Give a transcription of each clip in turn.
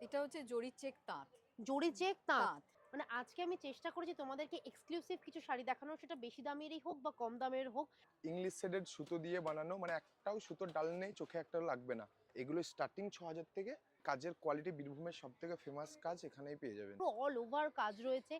এটা হচ্ছে জরি চেক তাঁত। জড়ি চেক তাঁত? মানে আজকে আমি চেষ্টা করেছি তোমাদেরকে এক্সক্লুসিভ কিছু শাড়ি দেখানো সেটা বেশি দামেরই হোক বা কম দামের হোক। ইংলিশ শেডেড সুতো দিয়ে বানানো মানে একটাও সুতোর ডাল নেই চোখে একটাও লাগবে না। এগুলো স্টার্টিং ছ হাজার থেকে কাজের কোয়ালিটি বীরভূমের সব থেকে ফেমাস কাজ এখানেই পেয়ে যাবেন। পুরো অল ওভার কাজ রয়েছে।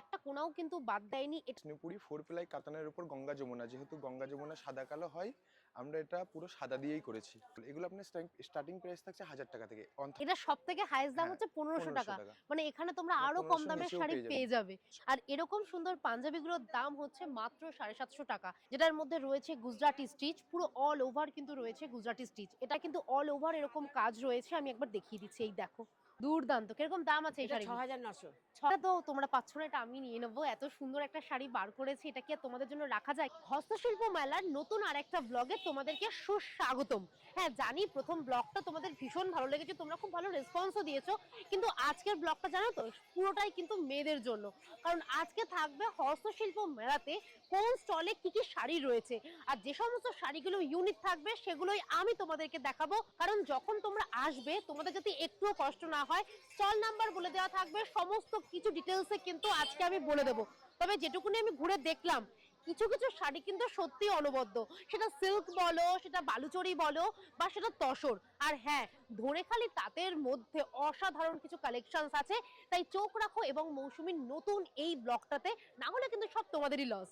একটা কোনাও কিন্তু বাদ দেয়নি এটা বিষ্ণুপুরি ফোর প্লাই কাতানের উপর গঙ্গা যমুনা। যেহেতু গঙ্গা যমুনা সাদা কালো হয় আমরা এটা পুরো সাদা দিয়েই করেছি। এগুলো আপনার স্টার্টিং প্রাইস থাকছে হাজার টাকা থেকে। এটা সব থেকে হাইয়েস্ট দাম হ্যাঁ, হচ্ছে পনেরোশো 1500 টাকা। মানে এখানে তোমরা আরও কম 1500 দামের শাড়ি পেয়ে পেয়ে যাবে। আর এরকম সুন্দর পাঞ্জাবিগুলোর দাম হচ্ছে মাত্র সাড়ে সাতশো টাকা যেটার মধ্যে রয়েছে গুজরাটি স্টিচ পুরো অল ওভার কিন্তু রয়েছে গুজরাটি স্টিচ এটা কিন্তু অল ওভার এরকম কাজ রয়েছে আমি একবার দেখিয়ে দিচ্ছি এই দেখো। দুর্দান্ত। কীরকম দাম আছে এই শাড়ি ছ হাজার নশো। ছটা তো তোমরা পাচ্ছ না এটা আমি নিয়ে নেব। এত সুন্দর একটা শাড়ি বার করেছি এটা কি তোমাদের জন্য রাখা যায়? হস্তশিল্প মেলার নতুন আর একটা ব্লগে তোমাদেরকে সুস্বাগতম। হ্যাঁ জানি প্রথম ব্লগটা তোমাদের ভীষণ ভালো লেগেছে তোমরা খুব ভালো রেসপন্সও দিয়েছ কিন্তু আজকের ব্লগটা জানো তো পুরোটাই কিন্তু মেয়েদের জন্য। কারণ আজকে থাকবে হস্তশিল্প মেলাতে কোন স্টলে কি কি শাড়ি রয়েছে আর যে সমস্ত শাড়িগুলো ইউনিক থাকবে সেগুলোই আমি তোমাদেরকে দেখাবো। কারণ যখন তোমরা আসবে তোমাদের যাতে একটুও কষ্ট না হয়। স্টল নাম্বার বলে দেওয়া থাকবে। সমস্ত কিছু ডিটেলসে কিন্তু আজকে আমি বলে দেবো। তবে যেটুকুনি আমি ঘুরে দেখলাম, কিছু কিছু শাড়ি কিন্তু সত্যি অনবদ্য। সেটা সিল্ক বলো, সেটা বালুচরি বলো, বা সেটা তসর। আর হ্যাঁ ধরে খালি তাঁতের মধ্যে অসাধারণ কিছু কালেকশনস আছে। তাই চোখ রাখো এবং মৌসুমীর নতুন এই ব্লগটাতে, না হলে কিন্তু সব তোমাদেরই লস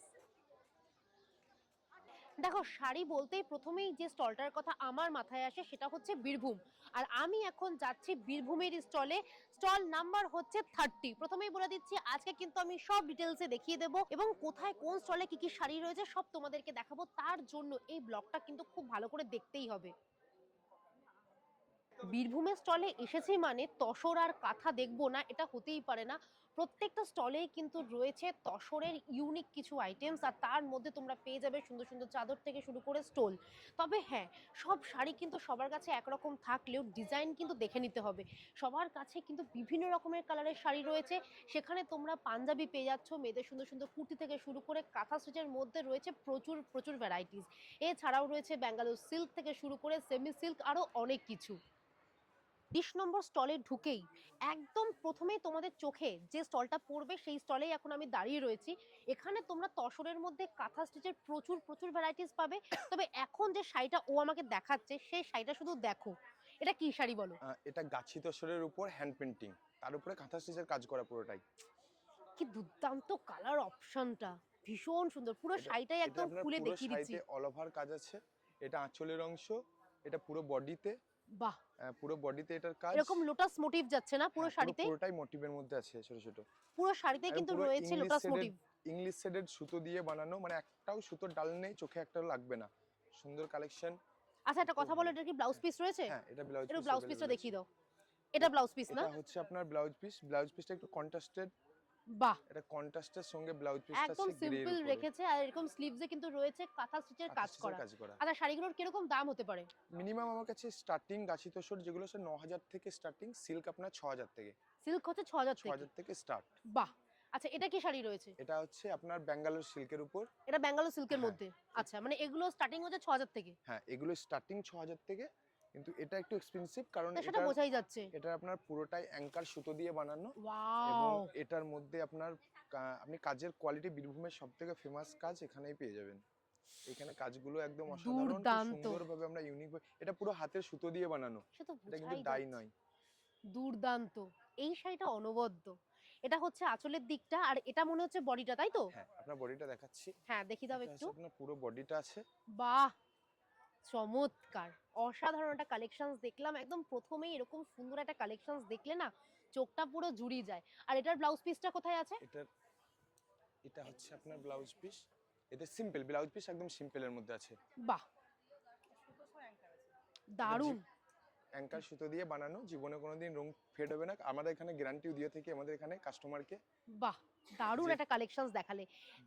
দেখো, শাড়ি বলতেই প্রথমেই যে স্টলটার কথা আমার মাথায় আসে সেটা হচ্ছে বীরভূম। আর আমি এখন যাচ্ছি বীরভূমের স্টলে। স্টল নাম্বার হচ্ছে থার্টি। প্রথমেই বলে দিচ্ছি, আজকে কিন্তু আমি সব ডিটেলসে দেখিয়ে দেবো এবং কোথায় কোন স্টলে কি কি শাড়ি রয়েছে সব তোমাদেরকে দেখাবো। তার জন্য এই ব্লগটা কিন্তু খুব ভালো করে দেখতেই হবে। বীরভূমের স্টলে এসেছি মানে তসর আর কাঁথা দেখব না, এটা হতেই পারে না। প্রত্যেকটা স্টলেই কিন্তু রয়েছে তসরের ইউনিক কিছু আইটেমস আর তার মধ্যে তোমরা পেয়ে যাবে সুন্দর সুন্দর চাদর থেকে শুরু করে স্টোল তবে হ্যাঁ সব শাড়ি কিন্তু সবার কাছে একরকম থাকলেও ডিজাইন কিন্তু দেখে নিতে হবে। সবার কাছে কিন্তু বিভিন্ন রকমের কালারের শাড়ি রয়েছে। সেখানে তোমরা পাঞ্জাবি পেয়ে যাচ্ছ, মেয়েদের সুন্দর সুন্দর কুর্তি থেকে শুরু করে কাঁথা স্টিচের মধ্যে রয়েছে প্রচুর প্রচুর ভ্যারাইটিস এছাড়াও রয়েছে ব্যাঙ্গালোর সিল্ক থেকে শুরু করে সেমি সিল্ক আরও অনেক কিছু। বিশ নম্বর স্টলে ঢুকেই একদম প্রথমেই তোমাদের চোখে যে স্টলটা পড়বে সেই স্টলেই এখন আমি দাঁড়িয়ে রয়েছি। এখানে তোমরা তসরের মধ্যে কাঁথা স্টিচের প্রচুর প্রচুর ভ্যারাইটিস পাবে। তবে এখন যে শাড়িটা ও আমাকে দেখাচ্ছে সেই শাড়িটা শুধু দেখো। এটা কি শাড়ি বলো? এটা গাছি তসরের উপর হ্যান্ড পেন্টিং তার উপরে কাঁথা স্টিচের কাজ করা পুরোটাই। কি দুর্দান্ত কালার অপশনটা ভীষণ সুন্দর। পুরো শাড়িটাই একদম খুলে দেখিয়ে দিচ্ছি। অল ওভার কাজ আছে। এটা আঁচলের অংশ এটা পুরো বডিতে বাহ। পুরো বডিতে এটার কাজ। এরকম লোটাস মোটিভ যাচ্ছে না পুরো হ্যাঁ, শাড়িতে? পুরোটাই মোটিভের মধ্যে আছে ছোট ছোট। পুরো শাড়িতে কিন্তু রয়েছে লোটাস মোটিভ ইংলিশ শেডেড সুতো দিয়ে বানানো মানে একটাও সুতোর ডাল নেই চোখে একটাও লাগবে না। সুন্দর কালেকশন আচ্ছা একটা কথা বলো এটা কি ব্লাউজ পিস রয়েছে? হ্যাঁ এটা ব্লাউজ একটু ব্লাউজ পিসটা দেখিয়ে দাও। এটা ব্লাউজ পিস না? এটা হচ্ছে আপনার ব্লাউজ পিস ব্লাউজ পিসটা একটু কন্ট্রাস্টেড বাহ। এটা কন্ট্রাস্টের সঙ্গে ব্লাউজ পিসটা একদম সিম্পল রেখেছে আর এরকম স্লিভসে কিন্তু রয়েছে কাঁথা স্টিচের কাজ করা। আচ্ছা শাড়িগুলোর কীরকম দাম হতে পারে? মিনিমাম আমার কাছে স্টার্টিং গাছি তোষর যেগুলো সে ন হাজার থেকে স্টার্টিং সিল্ক আপনার ছ হাজার থেকে। সিল্ক হচ্ছে ছ হাজার ছ থেকে। হাজার থেকে স্টার্ট বাহ। আচ্ছা এটা কি শাড়ি রয়েছে? এটা হচ্ছে আপনার ব্যাঙ্গালোর সিল্কের উপর। এটা ব্যাঙ্গালোর সিল্কের হ্যাঁ। মধ্যে। আচ্ছা মানে এগুলো স্টার্টিং হচ্ছে ছ হাজার থেকে। হ্যাঁ এগুলো স্টার্টিং ছ হাজার থেকে কিন্তু এটা একটু এক্সপেন্সিভ কারণ এটা বোঝাই যাচ্ছে। এটা আপনার পুরোটাই অ্যাঙ্কার সুতো দিয়ে বানানো। এবং এটার মধ্যে আপনার আপনি কাজের কোয়ালিটি বীরভূমের সব থেকে ফেমাস কাজ এখানেই পেয়ে যাবেন। এখানে কাজগুলো একদম অসাধারণ সুন্দরভাবে আমরা ইউনিক এটা পুরো হাতের সুতো দিয়ে বানানো। এটা কিন্তু ডাই নয়। দুর্দান্ত। এই শাড়িটা অনবদ্য। এটা হচ্ছে আঁচলের দিকটা আর এটা মনে হচ্ছে বডিটা তাই তো? হ্যাঁ আপনার বডিটা দেখাচ্ছি। হ্যাঁ দেখি দাও একটু। আপনার পুরো বডিটা আছে। বাহ! চমৎকার। অসাধারণ একটা কালেকশনস দেখলাম। একদম প্রথমেই এরকম সুন্দর একটা কালেকশনস দেখলে না চোখটা পুরো জুড়িয়ে যায়। আর এটার ব্লাউজ পিসটা কোথায় আছে? এটার এটা হচ্ছে আপনার ব্লাউজ পিস এটা সিম্পল ব্লাউজ পিস একদম সিম্পলের মধ্যে আছে। বাহ! দারুণ! অ্যাঙ্কার সুতো দিয়ে বানানো জীবনে কোনোদিন রং ফেড হবে না। আমাদের এখানে গ্যারান্টিও দিয়ে থেকে আমাদের এখানে কাস্টমারকে বাহ! দারুণ একটা কালেকশনস দেখালে।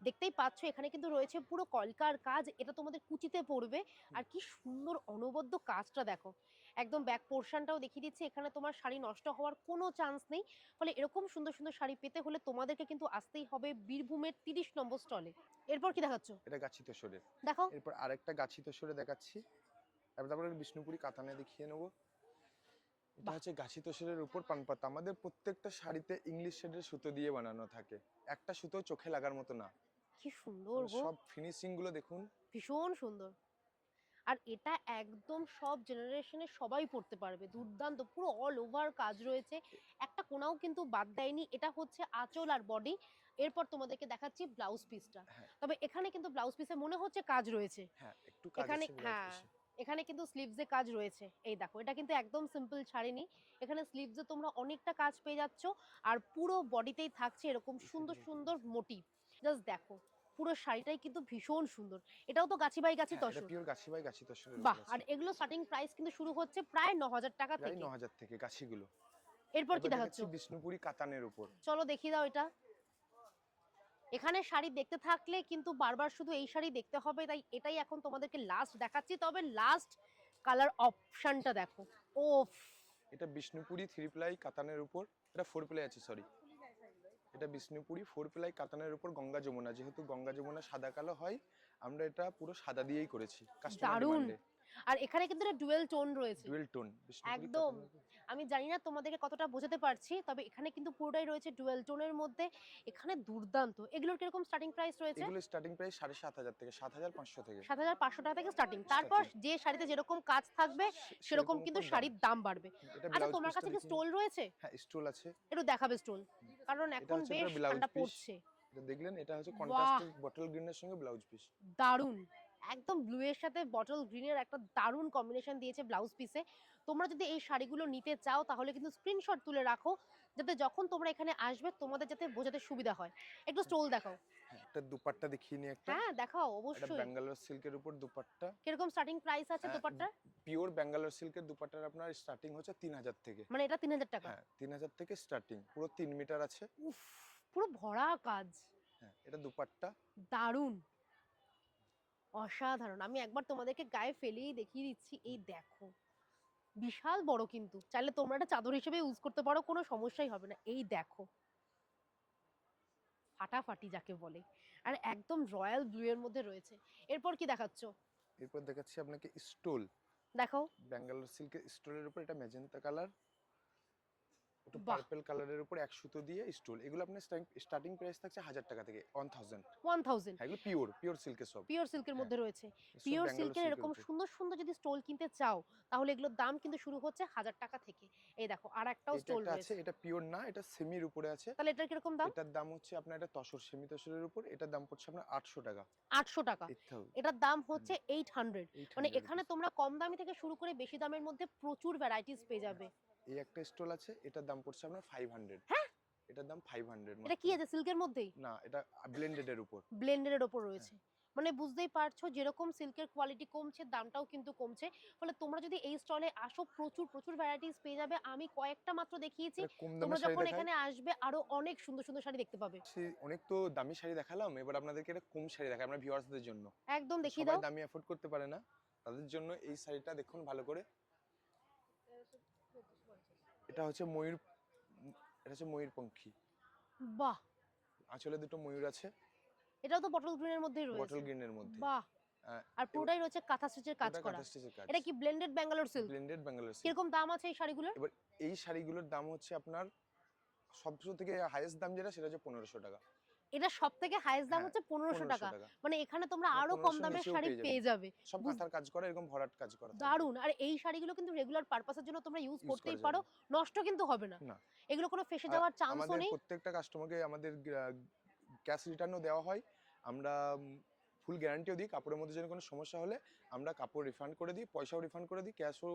দেখতেই পাচ্ছ এখানে কিন্তু রয়েছে পুরো কলকার কাজ এটা তোমাদের কুচিতে পড়বে। আর কি সুন্দর অনবদ্য কাজটা দেখো। একদম ব্যাক পোর্শনটাও দেখিয়ে দিচ্ছে এখানে তোমার শাড়ি নষ্ট হওয়ার কোনো চান্স নেই। ফলে এরকম সুন্দর সুন্দর শাড়ি পেতে হলে তোমাদেরকে কিন্তু আসতেই হবে বীরভূমের তিরিশ নম্বর স্টলে এরপর কি দেখাচ্ছ? এটা গাছি তোষরের দেখো এরপর আরেকটা গাছি তোষরে দেখাচ্ছি। তারপরে বিষ্ণুপুরি কাতানে দেখিয়ে নেব। এটা হচ্ছে গাছি তোষের উপর পানপাতা আমাদের প্রত্যেকটা শাড়িতে ইংলিশ শেডের সুতো দিয়ে বানানো থাকে। একটা সুতো চোখে লাগার মতো না। কি সুন্দর মানে গো। সব ফিনিশিংগুলো দেখুন। ভীষণ সুন্দর। আর এটা একদম সব জেনারেশনের সবাই পড়তে পারবে। দুর্দান্ত পুরো অল ওভার কাজ রয়েছে। একটা কোনাও কিন্তু বাদ দেয়নি। এটা হচ্ছে আঁচল আর বডি এরপর তোমাদেরকে দেখাচ্ছি ব্লাউজ পিসটা হ্যাঁ। তবে এখানে কিন্তু ব্লাউজ পিসে মনে হচ্ছে কাজ রয়েছে। হ্যাঁ একটু কাজ এখানে হ্যাঁ। এখানে কিন্তু স্লিভসে কাজ রয়েছে। এই দেখো এটা কিন্তু একদম সিম্পল ছাড়েনি এখানে স্লিভসে তোমরা অনেকটা কাজ পেয়ে যাচ্ছ আর পুরো বডিতেই থাকছে এরকম সুন্দর সুন্দর মোটিভ জাস্ট দেখো পুরো শাড়িটাই কিন্তু ভীষণ সুন্দর। এটাও তো গাছি বাই গাছি হ্যাঁ, তসর। পিওর গাছি বাই গাছি তোষের বাহ! আর এগুলো স্টার্টিং প্রাইস কিন্তু শুরু হচ্ছে প্রায় ন হাজার টাকা প্রায় থেকে। ন হাজার থেকে গাছিগুলো। এরপর কি দেখাচ্ছি? বিষ্ণুপুরি কাতানের উপর। চলো দেখিয়ে দাও এটা। এখানে শাড়ি দেখতে থাকলে কিন্তু বারবার শুধু এই শাড়ি দেখতে হবে তাই এটাই এখন তোমাদেরকে লাস্ট দেখাচ্ছি। তবে লাস্ট কালার অপশনটা দেখো। ওফ। এটা বিষ্ণুপুরি থ্রি প্লাই কাতানের উপর এটা ফোর প্লাই আছে সরি এটা বিষ্ণুপুরি ফোর প্লাই কাতানের উপর গঙ্গা যমুনা যেহেতু গঙ্গা যমুনা সাদা কালো হয় আমরা এটা পুরো সাদা দিয়েই করেছি দারুণ। আর এখানে কিন্তু এটা ডুয়েল টোন রয়েছে। ডুয়েল টোন একদম। আমি জানি না তোমাদেরকে কতটা বোঝাতে পারছি তবে এখানে কিন্তু পুরোটাই রয়েছে ডুয়েল টোনের মধ্যে। এখানে দুর্দান্ত। এগুলোর কীরকম স্টার্টিং প্রাইস রয়েছে? এগুলো স্টার্টিং প্রাইস সাড়ে সাত হাজার থেকে সাত হাজার পাঁচশো থেকে। সাত হাজার পাঁচশো টাকা থেকে স্টার্টিং তারপর যে শাড়িতে যেরকম কাজ থাকবে সেরকম কিন্তু শাড়ির দাম বাড়বে। আচ্ছা তোমার কাছে কি স্টোল রয়েছে? হ্যাঁ স্টোল আছে। একটু দেখাবে স্টোল কারণ এখন বেশ ঠান্ডা পড়ছে। এটা দেখলেন এটা হচ্ছে বাহ। কন্ট্রাস্টের বটল গ্রিনের সঙ্গে ব্লাউজ পিস দারুণ একদম ব্লু এর সাথে বটল গ্রিনের একটা দারুণ কম্বিনেশন দিয়েছে ব্লাউজ পিসে তোমরা যদি এই শাড়িগুলো নিতে চাও তাহলে কিন্তু স্ক্রিনশট তুলে রাখো যাতে যখন তোমরা এখানে আসবে তোমাদের যাতে বোঝাতে সুবিধা হয়। একটু স্টোল দেখাও। হ্যাঁ একটা দুপাট্টা দেখিয়ে নিই একটা। হ্যাঁ দেখাও এটা অবশ্যই। ব্যাঙ্গালোর সিল্কের উপর দুপাট্টা। কীরকম স্টার্টিং প্রাইস আছে পিওর ব্যাঙ্গালোর সিল্কের দুপাট্টার আপনার স্টার্টিং হচ্ছে তিন হাজার থেকে। মানে এটা তিন হাজার টাকা? হ্যাঁ থেকে স্টার্টিং পুরো মিটার আছে। উফ পুরো ভরা কাজ। হ্যাঁ এটা দুপাট্টা। দারুণ। অসাধারণ। আমি একবার তোমাদেরকে গায়ে ফেলেই দেখিয়ে দিচ্ছি এই দেখো। বিশাল বড় কিন্তু। চাইলে তোমরা এটা চাদর হিসেবে ইউজ করতে পারো কোনো সমস্যাই হবে না। এই দেখো। ফাটাফাটি যাকে বলে। আর একদম রয়্যাল ব্লু এর মধ্যে রয়েছে। এরপর কি দেখাচ্ছ? এরপর দেখাচ্ছি আপনাকে স্টোল। দেখো। ব্যাঙ্গালোর সিল্কের স্টোলের উপর এটা মেজেন্টা কালার। একটু। পার্পল কালারের উপর এক সুতো দিয়ে স্টোল এগুলো আপনার স্টার্টিং প্রাইস থাকছে হাজার টাকা থেকে ওয়ান থাউজেন্ড ওয়ান থাউজেন্ড এগুলো পিওর পিওর সিল্কের সব। পিওর সিল্কের হ্যাঁ, মধ্যে রয়েছে। পিওর সিল্কের এরকম সুন্দর সুন্দর যদি স্টোল কিনতে চাও তাহলে এগুলোর দাম কিন্তু শুরু হচ্ছে হাজার টাকা থেকে। এই দেখো আর একটাও স্টোল আছে এটা পিওর না এটা সেমির উপরে আছে। তাহলে এটার কীরকম দাম? এটার দাম হচ্ছে আপনার এটা তসর সেমি তসরের উপর এটার দাম পড়ছে আপনার আটশো টাকা। আটশো টাকা। এটার দাম হচ্ছে এইট হান্ড্রেড মানে এখানে তোমরা কম দামি থেকে শুরু করে বেশি দামের মধ্যে প্রচুর ভ্যারাইটিস পেয়ে যাবে। এই একটা স্টল আছে এটার দাম পড়ছে আপনার ফাইভ হান্ড্রেড হ্যাঁ? এটার দাম ফাইভ হান্ড্রেড এটা কি আছে সিল্কের মধ্যেই? না এটা ব্লেন্ডেড এর উপর। ব্লেন্ডের ওপর রয়েছে। মানে বুঝতেই পারছ যেরকম সিল্কের কোয়ালিটি কমছে দামটাও কিন্তু কমছে। ফলে তোমরা যদি এই স্টলে আসো প্রচুর প্রচুর ভ্যারাইটিস পেয়ে যাবে। আমি কয়েকটা মাত্র দেখিয়েছি। তোমরা যখন এখানে আসবে আরও অনেক সুন্দর সুন্দর শাড়ি দেখতে পাবে। অনেক তো দামি শাড়ি দেখালাম এবার আপনাদেরকে এটা কম শাড়ি দেখাই আমরা ভিউয়ার্সদের জন্য। একদম দেখিয়ে দাও। দামি অ্যাফোর্ড করতে পারে না। তাদের জন্য এই শাড়িটা দেখুন ভালো করে। এটা হচ্ছে ময়ূর এটা হচ্ছে ময়ূরপঙ্খী বাহ। আঁচলে দুটো ময়ূর আছে। এটাও তো বটল গ্রিনের মধ্যেই বটল রয়েছে গ্রিনের মধ্যে বাহ। হ্যাঁ, আর পুরোটাই রয়েছে কাঁথা স্টিচের কাজ করা। কাঁথা স্টিচের এটা কি blended Bangalore silk blended Bangalore কীরকম দাম আছে এই শাড়িগুলোর? এই শাড়িগুলোর দাম হচ্ছে আপনার সবচেয়ে থেকে হাইয়েস্ট দাম যেটা সেটা হচ্ছে পনেরোশো টাকা। এটা সব থেকে হাইয়েস্ট দাম হ্যাঁ, হচ্ছে পনেরোশো টাকা। মানে এখানে তোমরা আরও কম দামের শাড়ি পেয়ে যাবে। সব কাঁথার কাজ করা এরকম ভরাট কাজ করা দারুণ আর এই শাড়িগুলো কিন্তু রেগুলার পারপাসের জন্য তোমরা ইউজ করতেই পারো। নষ্ট কিন্তু হবে না। এগুলো কোনো ফেসে যাওয়ার চান্সও নেই। প্রত্যেকটা কাস্টমারকে আমাদের ক্যাশ রিটার্নও দেওয়া হয়। আমরা ফুল গ্যারান্টিও দিই। কাপড়ের মধ্যে যদি কোনো সমস্যা হলে আমরা কাপড় রিফান্ড করে দিই পয়সাও রিফান্ড করে দিই। ক্যাশও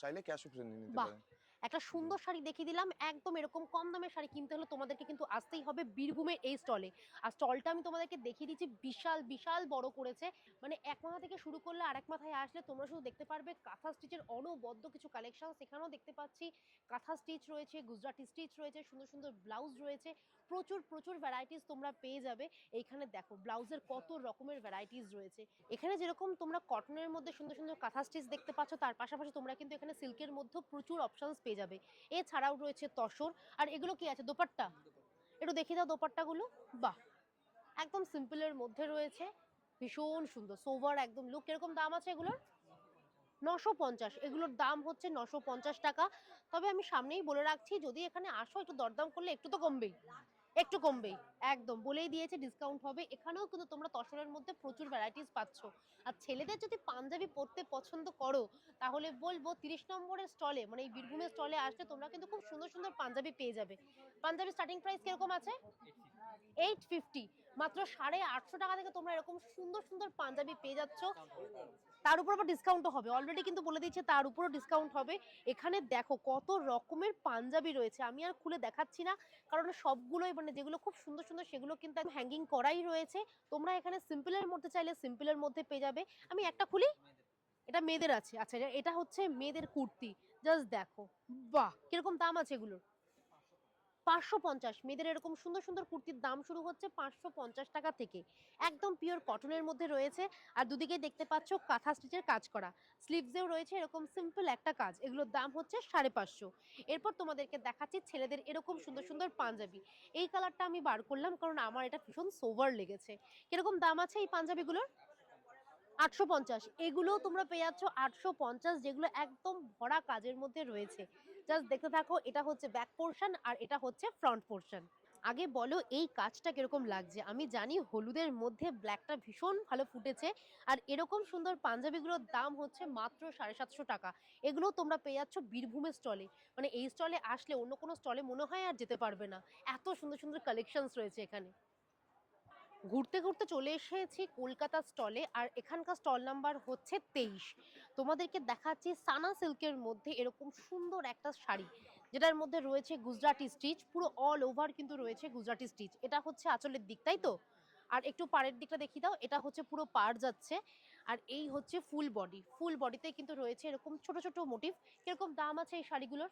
চাইলে ক্যাশও ফেরত নিতে। পারেন। একটা সুন্দর শাড়ি দেখিয়ে দিলাম। একদম এরকম কম দামের শাড়ি কিনতে হলে তোমাদেরকে কিন্তু আসতেই হবে বীরভূমের এই স্টলে আর স্টলটা আমি তোমাদেরকে দেখিয়ে দিচ্ছি বিশাল বিশাল বড় করেছে। মানে এক মাথা থেকে শুরু করলে আরেক মাথায় আসলে তোমরা শুধু দেখতে পারবে কাঁথা স্টিচের অনবদ্য কিছু কালেকশন সেখানেও দেখতে পাচ্ছি কাঁথা স্টিচ রয়েছে গুজরাটি স্টিচ রয়েছে সুন্দর সুন্দর ব্লাউজ রয়েছে। প্রচুর প্রচুর ভ্যারাইটিস তোমরা পেয়ে যাবে। এইখানে দেখো ব্লাউজের কত রকমের ভ্যারাইটিস রয়েছে। এখানে যেরকম তোমরা কটনের মধ্যে সুন্দর সুন্দর কাঁথা স্টিচ দেখতে পাচ্ছ তার পাশাপাশি তোমরা কিন্তু এখানে সিল্কের মধ্যেও প্রচুর অপশনস পেয়ে যাবে। এছাড়াও রয়েছে তসর, আর এগুলো কি আছে? দোপাট্টা? একটু দেখে দাও দোপাট্টাগুলো। বাহ! একদম সিম্পলের মধ্যে রয়েছে। ভীষণ সুন্দর। সোভার একদম লুক কীরকম দাম আছে এগুলোর? নশো পঞ্চাশ। এগুলোর দাম হচ্ছে নশো পঞ্চাশ টাকা। তবে আমি সামনেই বলে রাখছি, যদি এখানে আসো একটু দরদাম করলে একটু তো কমবেই। একটু কমবেই। একদম, বলেই দিয়েছে ডিসকাউন্ট হবে। এখানেও কিন্তু তোমরা তসরের মধ্যে প্রচুর ভ্যারাইটিস পাচ্ছ। আর ছেলেদের যদি পাঞ্জাবি পরতে পছন্দ করো, তাহলে বলব তিরিশ নম্বরের স্টলে মানে এই বীরভূমের স্টলে আসলে তোমরা কিন্তু খুব সুন্দর সুন্দর পাঞ্জাবি পেয়ে যাবে। পাঞ্জাবি স্টার্টিং প্রাইস কীরকম আছে? এইট ফিফটি মাত্র সাড়ে আটশো টাকা থেকে তোমরা এরকম সুন্দর সুন্দর পাঞ্জাবি পেয়ে যাচ্ছ। তার উপর আবার ডিসকাউন্টও হবে। অলরেডি কিন্তু বলে দিচ্ছে তার উপরও ডিসকাউন্ট হবে। এখানে দেখো কত রকমের পাঞ্জাবি রয়েছে। আমি আর খুলে দেখাচ্ছি না, কারণ সবগুলোই মানে যেগুলো খুব সুন্দর সুন্দর সেগুলো কিন্তু হ্যাঙ্গিং করাই রয়েছে। তোমরা এখানে সিম্পলের মধ্যে চাইলে সিম্পলের মধ্যে পেয়ে যাবে। আমি একটা খুলি? এটা মেয়েদের আছে। আচ্ছা এটা হচ্ছে মেয়েদের কুর্তি। জাস্ট দেখো। বাহ! কীরকম দাম আছে এগুলোর? পাঁচশো পঞ্চাশ। মেয়েদের এরকম সুন্দর সুন্দর কুর্তির দাম শুরু হচ্ছে পাঁচশো পঞ্চাশ টাকা থেকে। একদম পিওর কটনের মধ্যে রয়েছে। আর দুদিকে দেখতে পাচ্ছ কাঁথা স্টিচের কাজ করা। স্লিভসেও রয়েছে এরকম সিম্পল একটা কাজ। এগুলোর দাম হচ্ছে সাড়ে পাঁচশো। এরপর তোমাদেরকে দেখাচ্ছি ছেলেদের এরকম সুন্দর সুন্দর পাঞ্জাবি। এই কালারটা আমি বার করলাম কারণ আমার এটা ভীষণ সোভার লেগেছে। কীরকম দাম আছে এই পাঞ্জাবিগুলোর? আটশো পঞ্চাশ। এগুলোও তোমরা পেয়ে যাচ্ছ আটশো পঞ্চাশ, যেগুলো একদম ভরা কাজের মধ্যে রয়েছে। জাস্ট দেখতে থাকো, এটা হচ্ছে ব্যাক পোর্শন আর এটা হচ্ছে ফ্রন্ট পোর্শন আগে বলো এই কাজটা কীরকম লাগছে? আমি জানি হলুদের মধ্যে ব্ল্যাকটা ভীষণ ভালো ফুটেছে আর এরকম সুন্দর পাঞ্জাবিগুলোর দাম হচ্ছে মাত্র সাড়ে সাতশো টাকা। এগুলো তোমরা পেয়ে যাচ্ছ বীরভূমের স্টলে মানে এই স্টলে আসলে অন্য কোনো স্টলে মনে হয় আর যেতে পারবে না। এত সুন্দর সুন্দর কালেকশনস রয়েছে এখানে। ঘুরতে ঘুরতে চলে এসেছি কলকাতা স্টলে আর এখানকার স্টল নাম্বার হচ্ছে তেইশ। তোমাদেরকে দেখাচ্ছি সানা সিল্কের মধ্যে এরকম সুন্দর একটা শাড়ি, যেটার মধ্যে রয়েছে গুজরাটি স্টিচ, পুরো অল ওভার কিন্তু রয়েছে গুজরাটি স্টিচ। এটা হচ্ছে আঁচলের দিক, তাই তো? আর একটু পাড়ের দিকটা দেখিয়ে দাও, এটা হচ্ছে পুরো পাড় যাচ্ছে আর এই হচ্ছে ফুল বডি। ফুল বডিতে কিন্তু রয়েছে এরকম ছোট ছোট মোটিভ কীরকম দাম আছে এই শাড়িগুলোর?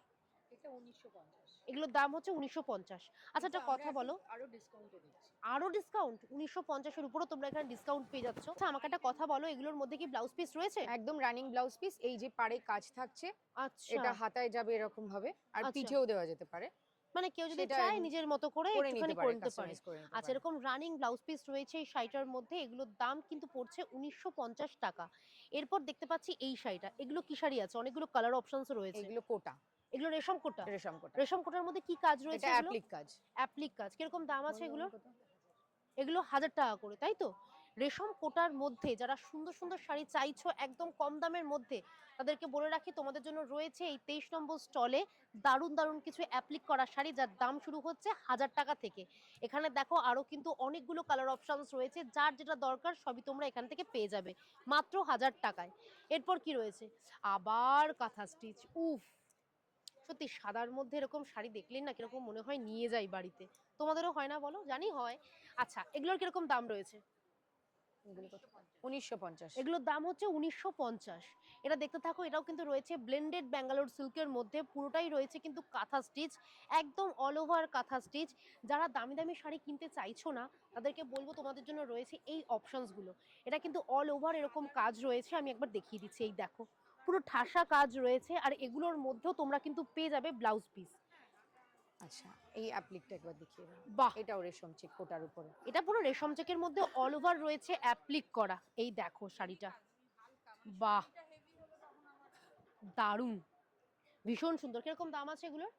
এটা উনিশশো পঞ্চাশ। এগুলোর দাম হচ্ছে উনিশশো পঞ্চাশ। আচ্ছা একটা কথা বলো। আরও ডিসকাউন্টে আরও ডিসকাউন্ট উনিশশো পঞ্চাশের উপরও তোমরা এখানে ডিসকাউন্ট পেয়ে যাচ্ছ। আচ্ছা আমাকে একটা কথা বলো এগুলোর মধ্যে কি ব্লাউজ পিস রয়েছে? একদম রানিং ব্লাউজ পিস এই যে পাড়ে কাজ থাকছে আচ্ছা। এটা হাতায় যাবে এরকম ভাবে আর আচ্ছা। পিঠেও দেওয়া যেতে পারে। মানে কেউ যদি চায় নিজের মতো করে একটুখানি করে পারে নিতে পারে। আচ্ছা এরকম রানিং ব্লাউজ পিস রয়েছে এই শাড়িটার মধ্যে এগুলোর দাম কিন্তু পড়ছে উনিশশো পঞ্চাশ টাকা। এরপর দেখতে পাচ্ছি এই শাড়িটা। এগুলো কি শাড়ি আছে? অনেকগুলো কালার অপশনস রয়েছে। এগুলো কোটা। এগুলো রেশম কোটা? রেশম কোটা। রেশম কোটার মধ্যে কি কাজ রয়েছে এটা অ্যাপ্লিক কাজ। অ্যাপ্লিক কাজ। কীরকম দাম আছে এগুলো এগুলো হাজার টাকা করে তাই তো? রেশম কোটার মধ্যে যারা সুন্দর সুন্দর শাড়ি চাইছো একদম কম দামের মধ্যে তাদেরকে বলে রাখি তোমাদের জন্য রয়েছে এই তেইশ নম্বর স্টলে দারুণ দারুণ কিছু অ্যাপ্লিক করা শাড়ি যার দাম শুরু হচ্ছে হাজার টাকা থেকে। এখানে দেখো আরও কিন্তু অনেকগুলো কালার অপশনস রয়েছে যার যেটা দরকার সবই তোমরা এখান থেকে পেয়ে যাবে মাত্র হাজার টাকায়। এরপর কি রয়েছে? আবার কাঁথা স্টিচ উফ! সত্যি সাদার মধ্যে এরকম শাড়ি দেখলেই না কীরকম মনে হয় নিয়ে যাই বাড়িতে। তোমাদেরও হয় না বলো? জানি হয়। আচ্ছা এগুলোর কীরকম দাম রয়েছে? উনিশশো পঞ্চাশ। এগুলোর দাম হচ্ছে উনিশশো পঞ্চাশ। এটা দেখতে থাকো এটাও কিন্তু রয়েছে ব্লেন্ডেড ব্যাঙ্গালোর সিল্কের মধ্যে। পুরোটাই রয়েছে কিন্তু কাঁথা স্টিচ একদম অল ওভার কাঁথা স্টিচ। যারা দামি দামি শাড়ি কিনতে চাইছো না তাদেরকে বলব তোমাদের জন্য রয়েছে এই অপশনসগুলো এটা কিন্তু অল ওভার এরকম কাজ রয়েছে আমি একবার দেখিয়ে দিচ্ছি এই দেখো। পুরো ঠাসা কাজ রয়েছে আর এগুলোর মধ্যেও তোমরা কিন্তু পেয়ে যাবে ব্লাউজ পিস আচ্ছা এই অ্যাপ্লিকটা একবার দেখিয়ে দাও। বাহ! এটাও রেশম চেক কোটার উপরে। এটা পুরো রেশম চেকের মধ্যে অল ওভার রয়েছে অ্যাপ্লিক করা। এই দেখো শাড়িটা। বাহ! দারুণ। ভীষণ সুন্দর। কীরকম দাম আছে এগুলোর?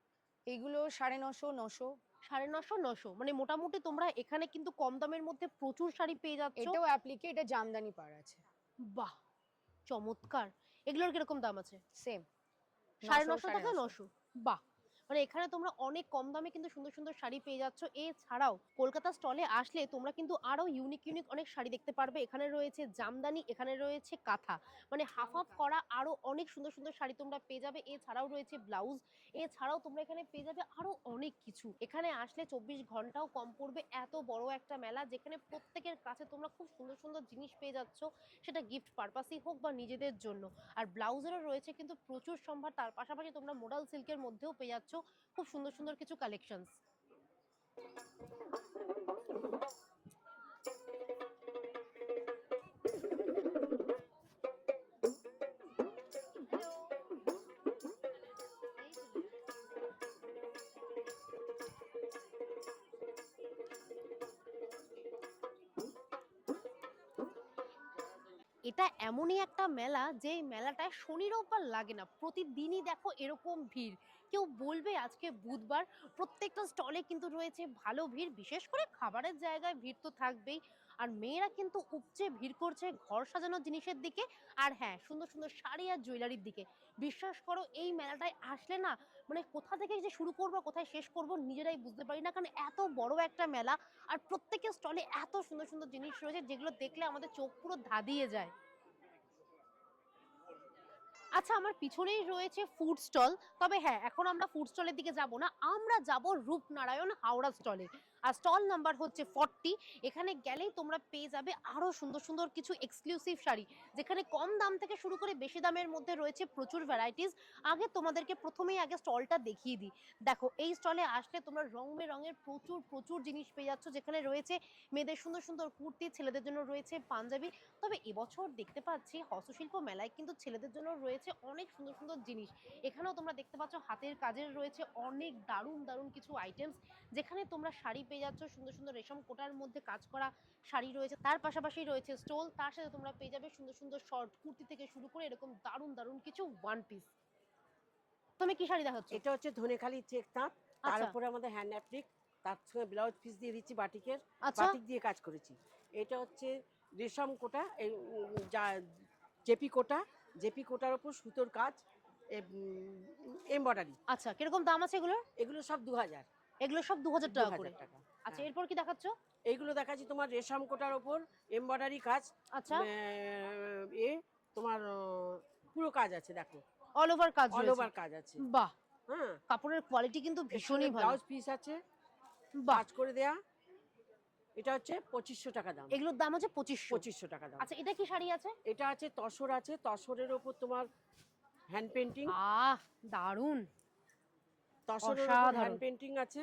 এগুলো সাড়ে নশো নশো। সাড়ে নশো নশো। মানে মোটামুটি তোমরা এখানে কিন্তু কম দামের মধ্যে প্রচুর শাড়ি পেয়ে যাচ্ছ। এটাও অ্যাপ্লিকে এটা জামদানি পাড় আছে। বাহ! চমৎকার। এগুলোর কীরকম দাম আছে? সেম সাড়ে নশো টাকা নশো বাহ! মানে এখানে তোমরা অনেক কম দামে কিন্তু সুন্দর সুন্দর শাড়ি পেয়ে যাচ্ছ। এছাড়াও কলকাতা স্টলে আসলে তোমরা কিন্তু আরও ইউনিক ইউনিক অনেক শাড়ি দেখতে পারবে। এখানে রয়েছে জামদানি এখানে রয়েছে কাঁথা। মানে হাফ হাফ করা আরও অনেক সুন্দর সুন্দর শাড়ি তোমরা পেয়ে যাবে। এছাড়াও রয়েছে ব্লাউজ এছাড়াও তোমরা এখানে পেয়ে যাবে আরও অনেক কিছু। এখানে আসলে চব্বিশ ঘন্টাও কম পড়বে। এত বড় একটা মেলা যেখানে প্রত্যেকের কাছে তোমরা খুব সুন্দর সুন্দর জিনিস পেয়ে যাচ্ছ। সেটা গিফট পারপাসই হোক বা নিজেদের জন্য। আর ব্লাউজেরও রয়েছে কিন্তু প্রচুর সম্ভার। তার পাশাপাশি তোমরা মোডাল সিল্কের মধ্যেও পেয়ে যাচ্ছ। খুব সুন্দর সুন্দর কিছু কালেকশনস এমনই একটা মেলা যে মেলাটায় শনি রোববার লাগে না। প্রতিদিনই দেখো এরকম ভিড়। কেউ বলবে আজকে বুধবার, প্রত্যেকটা স্টলে কিন্তু রয়েছে ভালো ভিড়, বিশেষ করে খাবারের জায়গায় ভিড় তো থাকবেই। আর মেয়েরা কিন্তু উপচে ভিড় করছে ঘর সাজানোর জিনিসের দিকে। আর হ্যাঁ সুন্দর সুন্দর শাড়ি আর জুয়েলারির দিকে। বিশ্বাস করো, এই মেলাটায় আসলে না মানে কোথা থেকে যে শুরু করব, কোথায় শেষ করব, নিজেরাই বুঝতে পারি না। কারণ এত বড় একটা মেলা, আর প্রত্যেকের স্টলে এত সুন্দর সুন্দর জিনিস রয়েছে, যেগুলো দেখলে আমাদের চোখ পুরো ধাঁধিয়ে যায়। আচ্ছা আমার পিছনেই রয়েছে ফুড স্টল তবে হ্যাঁ এখন আমরা ফুড স্টলের দিকে যাব না। আমরা যাব রূপনারায়ণ হাওড়া স্টলে আর স্টল নাম্বার হচ্ছে ফর্টি এখানে গেলেই তোমরা পেয়ে যাবে আরও সুন্দর সুন্দর কিছু এক্সক্লুসিভ শাড়ি, যেখানে কম দাম থেকে শুরু করে বেশি দামের মধ্যে রয়েছে প্রচুর ভ্যারাইটিস আগে তোমাদেরকে প্রথমেই আগে স্টলটা দেখিয়ে দিই। দেখো, এই স্টলে আসলে তোমরা রং বেরঙের প্রচুর প্রচুর জিনিস পেয়ে যাচ্ছ, যেখানে রয়েছে মেয়েদের সুন্দর সুন্দর কুর্তি, ছেলেদের জন্য রয়েছে পাঞ্জাবি। তবে এবছর দেখতে পাচ্ছি হস্তশিল্প মেলায় কিন্তু ছেলেদের জন্য রয়েছে অনেক সুন্দর সুন্দর জিনিস। এখানেও তোমরা দেখতে পাচ্ছ হাতের কাজের রয়েছে অনেক দারুণ দারুণ কিছু আইটেমস যেখানে তোমরা শাড়ি যাচ্ছ সুন্দর সুন্দর রেশম কোটার মধ্যে কাজ করা শাড়ি রয়েছে তার পাশাপাশি রয়েছে স্টোল তার সাথে তোমরা পেয়ে যাবে সুন্দর সুন্দর শর্ট কুর্তি থেকে শুরু করে এরকম দারুণ দারুণ কিছু ওয়ান পিস তুমি কি শাড়ি দেখাচ্ছ? এটা হচ্ছে ধনেখালি চেক তাঁত তার আচ্ছা। উপরে আমাদের হ্যান্ড অ্যাপ্লিক তার সঙ্গে ব্লাউজ পিস দিয়ে দিচ্ছি বাটিকের আচ্ছা। বাটিক দিয়ে কাজ করেছি। এটা হচ্ছে রেশম কোটা এই যা জেপি কোটা জেপি কোটার ওপর সুতোর কাজ এমব্রয়ডারি আচ্ছা কীরকম দাম আছে এগুলো এগুলো সব দু হাজার এগুলো সব দু হাজার টাকা করে। টাকা। আচ্ছা হ্যাঁ। এরপর কি দেখাচ্ছ? এইগুলো দেখাচ্ছি তোমার রেশম কোটার ওপর এমব্রয়ডারি কাজ আচ্ছা। এ তোমার পুরো কাজ আছে দেখো। অল ওভার কাজ অল ওভার কাজ আছে। বাহ। হ্যাঁ। কাপড়ের কোয়ালিটি কিন্তু ভীষণই ভালো। ব্লাউজ পিস আছে। বাহ। কাজ করে দেয়া। এটা হচ্ছে পঁচিশশো টাকা দাম। এগুলোর দাম হচ্ছে পঁচিশশো। পঁচিশশো টাকা দাম। আচ্ছা এটা কি শাড়ি আছে? এটা আছে তসর আছে। তসরের ওপর তোমার হ্যান্ড পেন্টিং আহ দারুণ তসরের হ্যান্ড পেন্টিং আছে।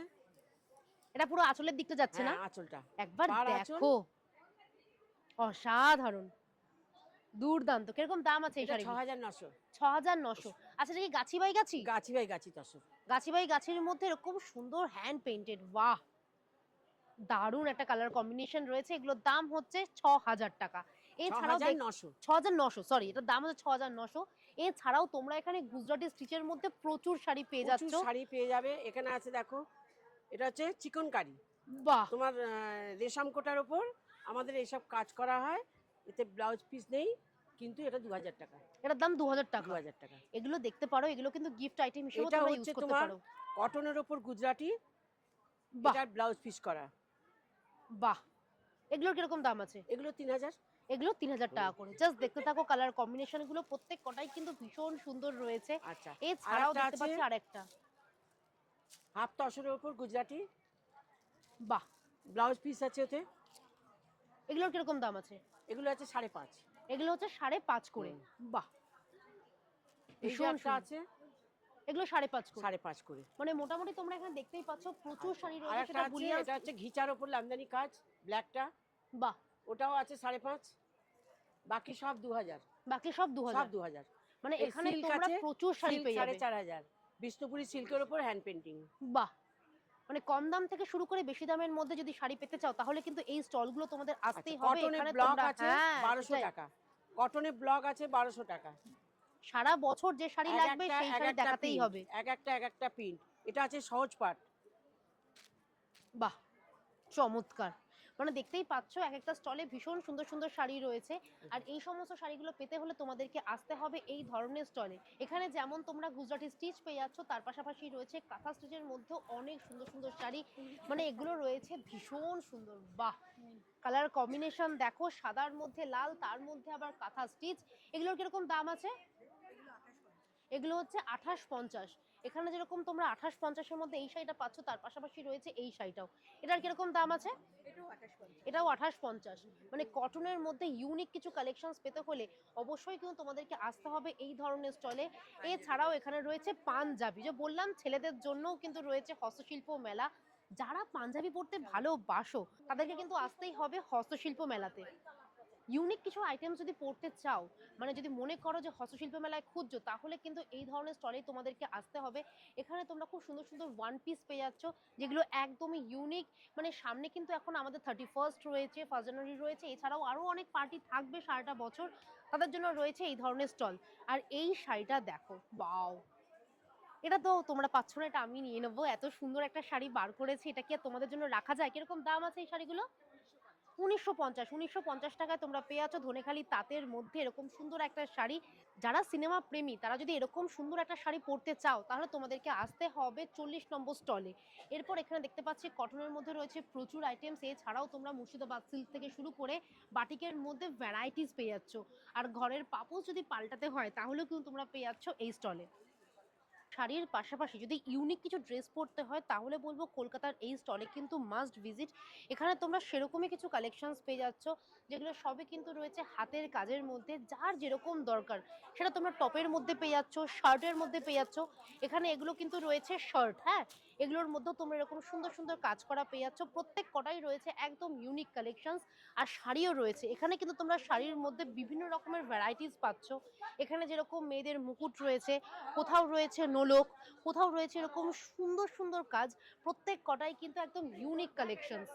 এটা পুরো আঁচলের দিকটা যাচ্ছে না? হ্যাঁ আঁচলটা। একবার দেখো। অসাধারণ। দুর্দান্ত। কীরকম দাম আছে এই শাড়ি ছ হাজার নশো। ছ হাজার নশো। আচ্ছা এটা কি গাছি by Gachhi? Gachhi by Gachhi tussar Gachhi by গাছের মধ্যে এরকম সুন্দর হ্যান্ড পেইন্টেড বাহ! দারুণ একটা কালার কম্বিনেশন রয়েছে। এগুলোর দাম হচ্ছে ছ হাজার টাকা। ছ এছাড়াও হাজার দেখ- নশো। ছ হাজার নশো সরি এটার দাম হচ্ছে ছ হাজার নশো। এছাড়াও তোমরা এখানে গুজরাটি স্টিচের মধ্যে প্রচুর শাড়ি পেয়ে প্রচুর যাচ্ছ। শাড়ি পেয়ে যাবে। এখানে আছে দেখো এটা হচ্ছে চিকন কারি। বাহ। তোমার রেশম কোটার ওপর আমাদের এইসব কাজ করা হয়। এতে ব্লাউজ পিস নেই কিন্তু এটা দু হাজার টাকা। এটার দাম দু হাজার দু টাকা। হাজার টাকা। এগুলো দেখতে পারো এগুলো কিন্তু গিফট আইটেম হিসেবে এটা হচ্ছে তোমার কটনের ওপর গুজরাটি। এটার ব্লাউজ পিস করা। বাহ। এগুলোর কীরকম দাম আছে? এগুলো তিন হাজার এগুলো তিন হাজার টাকা করে। জাস্ট দেখতে থাকো কালার কম্বিনেশনগুলো প্রত্যেক কটাই কিন্তু ভীষণ সুন্দর রয়েছে। আচ্ছা। এছাড়াও দেখতে পাচ্ছি আরেকটা। হাফ তসরের ওপর গুজরাটি। বাহ ব্লাউজ পিস আছে ওতে। এগুলোর কীরকম দাম আছে? এগুলো আছে সাড়ে পাঁচ। এগুলো হচ্ছে সাড়ে পাঁচ করে। বাহ। ভীষণ আছে। এগুলো সাড়ে পাঁচ করে। সাড়ে পাঁচ করে। মানে মোটামুটি তোমরা এখানে দেখতেই পাচ্ছ প্রচুর শাড়ি আর রয়েছে সেটা আছে এটা হচ্ছে ঘিচার ওপর লামদানি কাজ ব্ল্যাকটা। বাহ। ওটাও আছে সাড়ে পাঁচ। বাকি সব দু হাজার। বাকি সব দু হাজার। দু হাজার। মানে এখানে তোমরা প্রচুর শাড়ি পেয়ে সাড়ে যাবে। চার হাজার। বিষ্ণুপুরি সিল্কের ওপর হ্যান্ড পেন্টিং বাহ! মানে কম দাম থেকে শুরু করে বেশি দামের মধ্যে যদি শাড়ি পেতে চাও তাহলে কিন্তু এই স্টলগুলো তোমাদের আসতেই হবে। কটনের এখানে ব্লক আছে হ্যাঁ বারোশো সেটাই। টাকা। কটনের ব্লক আছে বারোশো টাকা। সারা বছর যে শাড়ি লাগবে সেই শাড়ি দেখাতেই হবে। এক একটা এক একটা প্রিন্ট এটা আছে সহজ পাট বাহ! চমৎকার। মানে দেখতেই পাচ্ছ এক একটা স্টলে ভীষণ সুন্দর সুন্দর শাড়ি রয়েছে। আর এই সমস্ত শাড়িগুলো পেতে হলে তোমাদেরকে আসতে হবে এই ধরনের স্টলে এখানে যেমন তোমরা গুজরাটি স্টিচ পেয়ে যাচ্ছ, তার পাশাপাশি রয়েছে কাঁথা স্টিচের মধ্যেও অনেক সুন্দর সুন্দর শাড়ি। মানে এগুলো রয়েছে ভীষণ সুন্দর, বাহ! কালার কম্বিনেশন দেখো, সাদার মধ্যে লাল, তার মধ্যে আবার কাঁথা স্টিচ এগুলোর কীরকম দাম আছে? এগুলো হচ্ছে আঠাশ পঞ্চাশ। এখানে যেরকম তোমরা আঠাশ পঞ্চাশের মধ্যে এই শাড়িটা পাচ্ছ তার পাশাপাশি রয়েছে এই শাড়িটাও। এটার কীরকম দাম আছে? এটাও আঠাশ পঞ্চাশ। মানে কটনের মধ্যে ইউনিক কিছু কালেকশনস পেতে হলে অবশ্যই কিন্তু তোমাদেরকে আসতে হবে এই ধরনের স্টলে এছাড়াও এখানে রয়েছে পাঞ্জাবি। যে বললাম ছেলেদের জন্যও কিন্তু রয়েছে হস্তশিল্প মেলা। যারা পাঞ্জাবি পরতে ভালোবাসো তাদেরকে কিন্তু আসতেই হবে হস্তশিল্প মেলাতে। ইউনিক কিছু আইটেম যদি পড়তে চাও মানে যদি মনে করো যে হস্তশিল্প মেলায় খুঁজছো, তাহলে কিন্তু এই ধরনের স্টলেই তোমাদেরকে আসতে হবে। এখানে তোমরা খুব সুন্দর সুন্দর ওয়ান পিস পেয়ে যাচ্ছ, যেগুলো একদমই ইউনিক মানে সামনে কিন্তু এখন আমাদের থার্টি ফার্স্ট রয়েছে ফার্স্ট জানুয়ারি রয়েছে, এছাড়াও আরও অনেক পার্টি থাকবে সারাটা বছর তাদের জন্য রয়েছে এই ধরনের স্টল আর এই শাড়িটা দেখো বাও এটা তো তোমরা পাচ্ছ না, এটা আমি নিয়ে নেব। এত সুন্দর একটা শাড়ি বার করেছি, এটা কি তোমাদের জন্য রাখা যায়? কীরকম দাম আছে এই শাড়িগুলো? উনিশশো পঞ্চাশ উনিশশো পঞ্চাশ টাকায় তোমরা পেয়ে আছো ধনেখালি তাঁতের মধ্যে এরকম সুন্দর একটা শাড়ি। যারা সিনেমা প্রেমী, তারা যদি এরকম সুন্দর একটা শাড়ি পরতে চাও, তাহলে তোমাদেরকে আসতে হবে চল্লিশ নম্বর স্টলে এরপর এখানে দেখতে পাচ্ছি কটনের মধ্যে রয়েছে প্রচুর আইটেমস এছাড়াও তোমরা মুর্শিদাবাদ সিল্ক থেকে শুরু করে বাটিকের মধ্যে ভ্যারাইটিস পেয়ে যাচ্ছ। আর ঘরের পাপোশ যদি পাল্টাতে হয়, তাহলেও কিন্তু তোমরা পেয়ে যাচ্ছ এই স্টলে শাড়ির পাশাপাশি যদি ইউনিক কিছু ড্রেস পরতে হয়, তাহলে বলব কলকাতার এই স্টলে কিন্তু মাস্ট ভিজিট এখানে তোমরা সেরকমই কিছু কালেকশনস পেয়ে যাচ্ছ, যেগুলো সবই কিন্তু রয়েছে হাতের কাজের মধ্যে, যার যেরকম দরকার। সেটা তোমরা টপের মধ্যে পেয়ে যাচ্ছ শার্টের মধ্যে পেয়ে যাচ্ছ। এখানে এগুলো কিন্তু রয়েছে শার্ট হ্যাঁ? এগুলোর মধ্যেও তোমরা এরকম সুন্দর সুন্দর কাজ করা পেয়ে যাচ্ছ। প্রত্যেক কটাই রয়েছে একদম ইউনিক কালেকশনস আর শাড়িও রয়েছে। এখানে কিন্তু তোমরা শাড়ির মধ্যে বিভিন্ন রকমের ভ্যারাইটিস পাচ্ছ। এখানে যেরকম মেয়েদের মুকুট রয়েছে, কোথাও রয়েছে নোলক, কোথাও রয়েছে এরকম সুন্দর সুন্দর কাজ। প্রত্যেক কটাই কিন্তু একদম ইউনিক কালেকশনস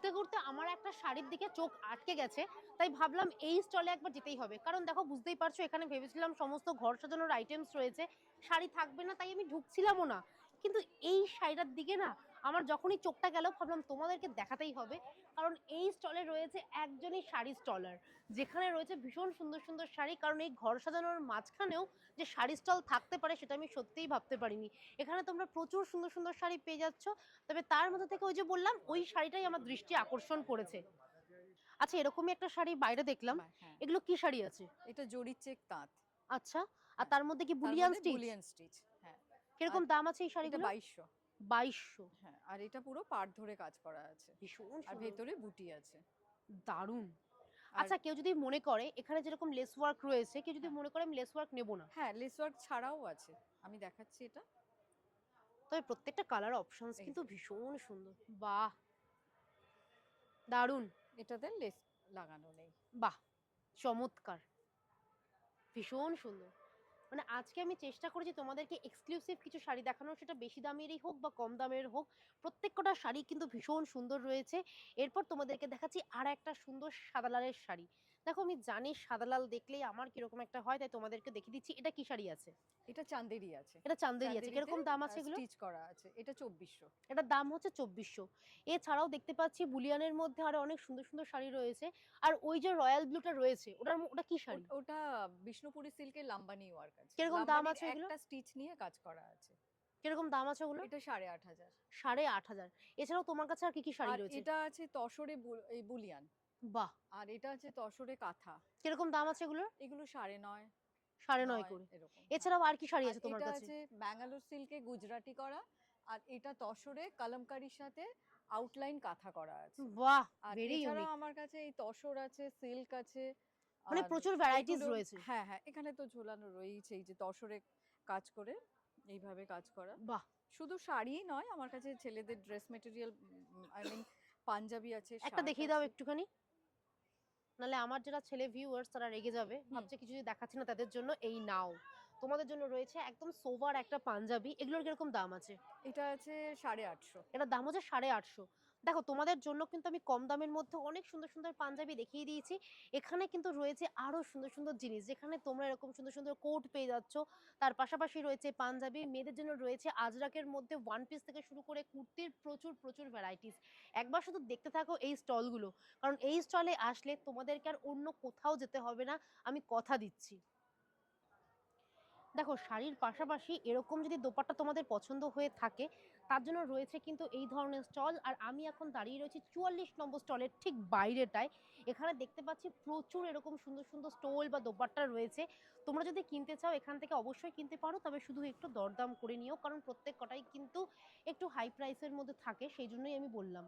ঘুরতে ঘুরতে আমার একটা শাড়ির দিকে চোখ আটকে গেছে, তাই ভাবলাম এই স্টলে একবার যেতেই হবে। কারণ দেখো, বুঝতেই পারছ, এখানে ভেবেছিলাম সমস্ত ঘর সাজানোর আইটেমস রয়েছে, শাড়ি থাকবে না, তাই আমি ঢুকছিলামও না। কিন্তু এই শাড়িটার দিকে না আমার যখনই চোখটা গেল ভাবলাম তোমাদেরকে দেখাতেই হবে। কারণ এই স্টলে রয়েছে একজনই শাড়ি স্টলার। যেখানে রয়েছে ভীষণ সুন্দর সুন্দর শাড়ি। কারণ এই ঘর সাজানোর মাঝখানেও যে শাড়ি স্টল থাকতে পারে সেটা আমি সত্যিই ভাবতে পারিনি। এখানে তোমরা প্রচুর সুন্দর সুন্দর শাড়ি পেয়ে যাচ্ছ। তবে তার মধ্যে থেকে ওই যে বললাম ওই শাড়িটাই আমার দৃষ্টি আকর্ষণ করেছে। আচ্ছা এরকমই একটা শাড়ি বাইরে দেখলাম। হ্যাঁ এগুলো কি শাড়ি আছে? এটা জরি চেক তাঁত। আচ্ছা আর তার মধ্যে কি বুলিয়ান স্টিচ? বুলিয়ান স্টিচ হ্যাঁ। কীরকম দাম আছে এই শাড়িগুলো বাইশশো। বাইশশো। হ্যাঁ আর এটা পুরো পাট ধরে কাজ করা আছে। ভীষণ আর ভেতরে বুটি আছে। দারুণ। আর- আচ্ছা কেউ যদি মনে করে এখানে যেরকম লেস ওয়ার্ক রয়েছে কেউ যদি মনে করে আমি লেস ওয়ার্ক নেব না। হ্যাঁ লেস ওয়ার্ক ছাড়াও আছে। আমি দেখাচ্ছি এটা। তবে প্রত্যেকটা কালার অপশনস কিন্তু ভীষণ সুন্দর। বাহ! দারুণ। এটাতে লেস লাগানো নেই। বাহ! চমৎকার। ভীষণ সুন্দর। মানে আজকে আমি চেষ্টা করেছি তোমাদেরকে এক্সক্লুসিভ কিছু শাড়ি দেখানোর, সেটা বেশি দামেরই হোক বা কম দামের হোক, প্রত্যেকটা শাড়ি কিন্তু ভীষণ সুন্দর রয়েছে। এরপর তোমাদেরকে দেখাচ্ছি আর একটা সুন্দর সাদা লালের শাড়ি। দেখো আমি জানি সাদা লাল দেখলেই আমার কীরকম একটা হয় তাই তোমাদেরকে দেখিয়ে দিচ্ছি এটা কি শাড়ি আছে? এটা চান্দেরি আছে। এটা চান্দেরি আছে কীরকম দাম আছে এগুলো? স্টিচ করা আছে এটা চব্বিশশো। এটার দাম হচ্ছে চব্বিশশো। এছাড়াও দেখতে পাচ্ছি বুলিয়ানের মধ্যে আরও অনেক সুন্দর সুন্দর শাড়ি রয়েছে আর ওই যে রয়্যাল ব্লুটা রয়েছে ওটার ওটা কি শাড়ি? ওটা বিষ্ণুপুরি সিল্কের লাম্বানি ওয়ার্ক আছে। কীরকম দাম আছে এগুলো? একটা স্টিচ নিয়ে কাজ করা আছে। কীরকম দাম আছে ওগুলো? এটা সাড়ে আট হাজার। সাড়ে আট হাজার। এছাড়াও তোমার কাছে আর কি কি শাড়ি রয়েছে? এটা আছে তসরে এই বুলিয়ান। বাহ! আর এটা আছে তসরে কাঁথা। কীরকম দাম আছে এগুলো সাড়ে নয়। সাড়ে নয় করে। এছাড়াও আর কি শাড়ি আছে তোমার এটা কাছে? আছে ব্যাঙ্গালোর সিল্কে গুজরাটি করা আর এটা তসরে কলমকারির সাথে আউটলাইন কাঁথা করা আছে। বাহ! ভেরি ইউনিক আমার কাছে এই তসর আছে সিল্ক আছে মানে প্রচুর ভ্যারাইটিস রয়েছে। হ্যাঁ হ্যাঁ এখানে তো ঝোলানো রয়েছে এই যে তসরে কাজ করে এইভাবে কাজ করা। বাহ! শুধু শাড়ি নয় আমার কাছে ছেলেদের dress material I mean Punjabi আছে একটা দেখিয়ে দাও একটুখানি। নাহলে আমার যারা ছেলে ভিউয়ার্স তারা রেগে যাবে। ভাবছে কিছু যদি দেখাচ্ছি না তাদের জন্য এই নাও। তোমাদের জন্য রয়েছে একদম সোভার একটা পাঞ্জাবি। এগুলোর কীরকম দাম আছে? এটা আছে সাড়ে আটশো। এটার দাম হচ্ছে সাড়ে আটশো। দেখো তোমাদের জন্য কিন্তু আমি কম দামের মধ্যে অনেক সুন্দর সুন্দর পাঞ্জাবি দেখিয়ে দিয়েছি। এখানে কিন্তু রয়েছে আরও সুন্দর সুন্দর জিনিস। যেখানে তোমরা এরকম সুন্দর সুন্দর কোট পেয়ে যাচ্ছ। তার পাশাপাশি রয়েছে পাঞ্জাবি। মেয়েদের জন্য রয়েছে আজরাকের মধ্যে ওয়ান পিস থেকে শুরু করে কুর্তির প্রচুর প্রচুর ভ্যারাইটিস একবার শুধু দেখতে থাকো এই স্টলগুলো কারণ এই স্টলে আসলে তোমাদেরকে আর অন্য কোথাও যেতে হবে না। আমি কথা দিচ্ছি। দেখো শাড়ির পাশাপাশি এরকম যদি দোপাট্টা তোমাদের পছন্দ হয়ে থাকে তার জন্য রয়েছে কিন্তু এই ধরনের স্টল। আর আমি এখন দাঁড়িয়ে রয়েছি চুয়াল্লিশ নম্বর স্টলের ঠিক বাইরেটায়। এখানে দেখতে পাচ্ছি প্রচুর এরকম সুন্দর সুন্দর স্টল বা দোপাট্টা রয়েছে। তোমরা যদি কিনতে চাও, এখান থেকে অবশ্যই কিনতে পারো। তবে শুধু একটু দরদাম করে নিও, কারণ প্রত্যেক কটাই কিন্তু একটু হাই প্রাইসের মধ্যে থাকে, সেই জন্যই আমি বললাম।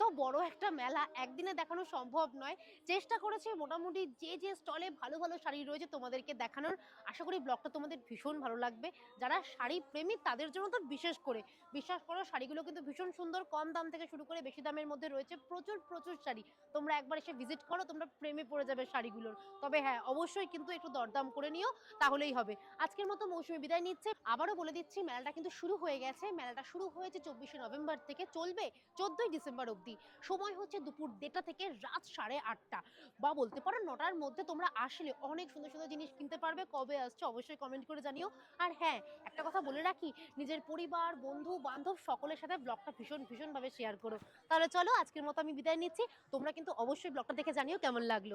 তো বড় একটা মেলা একদিনে দেখানো সম্ভব নয়। চেষ্টা করেছি মোটামুটি যে যে স্টলে ভালো ভালো শাড়ি রয়েছে তোমাদেরকে দেখানোর। আশা করি ব্লগটা তোমাদের ভীষণ ভালো লাগবে। যারা শাড়ি প্রেমী তাদের জন্য তো বিশেষ করে। বিশ্বাস করো, শাড়িগুলো কিন্তু ভীষণ সুন্দর, কম দাম থেকে শুরু করে বেশি দামের মধ্যে রয়েছে। প্রচুর প্রচুর শাড়ি। তোমরা একবার এসে ভিজিট করো, তোমরা প্রেমে পড়ে যাবে শাড়িগুলোর। তবে হ্যাঁ অবশ্যই কিন্তু একটু দরদাম করে নিও, তাহলেই হবে। আজকের মতো মৌসুমি বিদায় নিচ্ছে। আবারও বলে দিচ্ছি, মেলাটা কিন্তু শুরু হয়ে গেছে। মেলাটা শুরু হয়েছে চব্বিশে নভেম্বর থেকে। চলবে চোদ্দই ডিসেম্বর অবধি। সময় হচ্ছে দুপুর দেড়টা থেকে রাত সাড়ে আটটা। বা বলতে পারো নটার মধ্যে তোমরা আসলে অনেক সুন্দর সুন্দর জিনিস কিনতে পারবে। কবে আসছো অবশ্যই কমেন্ট করে জানিও। আর হ্যাঁ একটা কথা বলে রাখি, নিজের পরিবার, বন্ধু, বান্ধব সকলের সাথে ব্লগটা ভীষণ ভীষণভাবে শেয়ার করো। তাহলে চলো, আজকের মতো আমি বিদায় নিচ্ছি। তোমরা কিন্তু অবশ্যই ব্লগটা দেখে জানিও কেমন লাগল।